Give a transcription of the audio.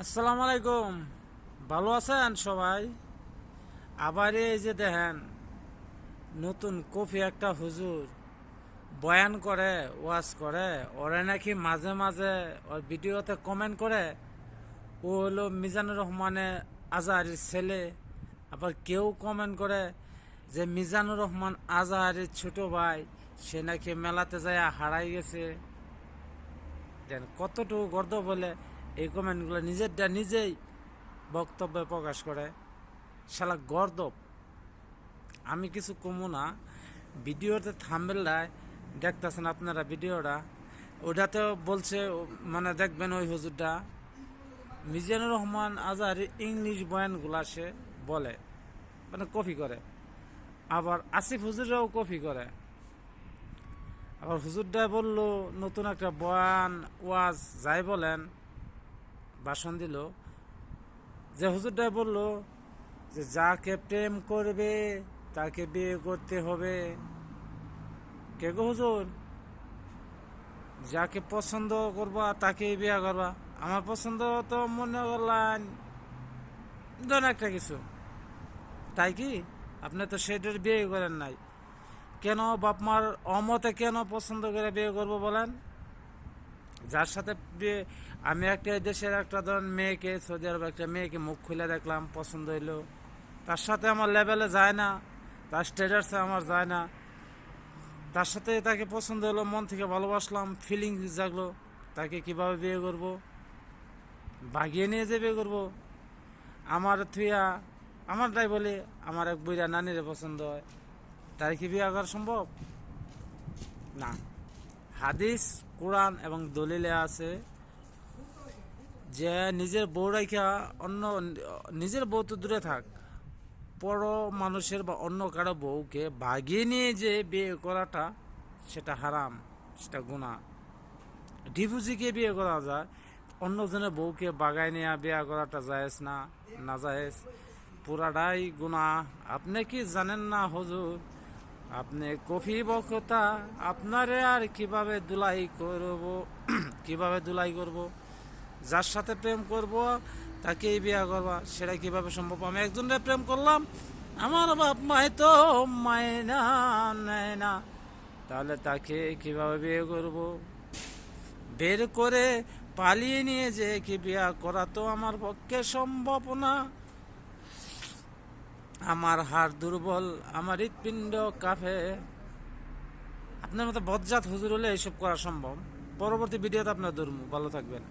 আসসালামু আলাইকুম। ভালো আছেন সবাই? আবার এই যে দেখেন, নতুন কফি একটা হুজুর বয়ান করে, ওয়াজ করে। ওরা নাকি মাঝে মাঝে ওর ভিডিওতে কমেন্ট করে, ও হলো মিজানুর রহমানের আজহারির ছেলে। আবার কেউ কমেন্ট করে যে মিজানুর রহমান আজহারির ছোট ভাই, সে নাকি মেলাতে যায় হারাই গেছে। দেন কতটুকু গর্দ বলে এই কমেন্টগুলো নিজেরটা নিজেই বক্তব্যে প্রকাশ করে। শালা গর্দব। আমি কিছু কমু না। ভিডিওতে থামবেলায় দেখতেছেন আপনারা ভিডিওটা। ওটাতে বলছে মানে দেখবেন ওই হুজুরটা। মিজানুর রহমান আজহারি ইংলিশ বয়ানগুলা সে বলে মানে কপি করে। আবার আসিফ হুজুররাও কপি করে। আবার হুজুরটা বলল, নতুন একটা বয়ান, ওয়াজ যাই বলেন ভাষণ দিল যে হুজুরটা বলল যে যাকে প্রেম করবে তাকে বিয়ে করতে হবে। কে গো হুজুর? যাকে পছন্দ করবা তাকেই বিয়ে করবা। আমার পছন্দ তো মনে করলেন ধরেন একটা কিছু। তাই কি? আপনি তো সেটার বিয়ে করেন নাই। কেন বাপ মার অমতে কেন পছন্দ করে বিয়ে করব বলেন? যার সাথে আমি একটা দেশের একটা ধরেন মেয়েকে, সৌদি আরব একটা মেয়েকে মুখ খুলে দেখলাম, পছন্দ হইল। তার সাথে আমার লেভেলে যায় না, তার স্ট্যাটাসে আমার যায় না। তার সাথে তাকে পছন্দ হলো মন থেকে ভালোবাসলাম ফিলিংস জাগলো, তাকে কীভাবে বিয়ে করব? বাগিয়ে নিয়ে যে বিয়ে করব? আমার থুইয়া আমারটাই বলি, আমার এক বুড়া নানিরে পছন্দ হয়। তার কি বিয়ে করা সম্ভব? না। হাদিস, কোরআন এবং দলিলে আছে যে নিজের বউ রাখা অন্য, নিজের বউ তো দূরে থাক, পর মানুষের বা অন্য কারও বউকে ভাগিয়ে নিয়ে যে বিয়ে করাটা সেটা হারাম, সেটা গুণা ডিভুজিকে বিয়ে করা যায়, অন্যজনের বউকে বাগায় নেওয়া বিয়ে করাটা জায়েজ না না জায়েজ পুরাটাই গুণা আপনি কি জানেন না হুজুর? আপনি কফি বক্তা, আপনারে আর কীভাবে দুলাই করব? কীভাবে দুলাই করব? যার সাথে প্রেম করব, তাকেই বিয়ে করবা। সেটা কীভাবে সম্ভব? আমি একজনের প্রেম করলাম, আমার বাপ মায় তো মায়না নেয় না। তাহলে তাকে কীভাবে বিয়ে করব? বের করে পালিয়ে নিয়ে যে কি বিয়া করা তো আমার পক্ষে সম্ভব না। আমার হাড় দুর্বল, আমার হৃৎপিণ্ড কাফে আপনার মতো বজ্জাত হুজুর হলে এইসব করা সম্ভব। পরবর্তী ভিডিওতে আপনার দুর্মু ভালো থাকবেন।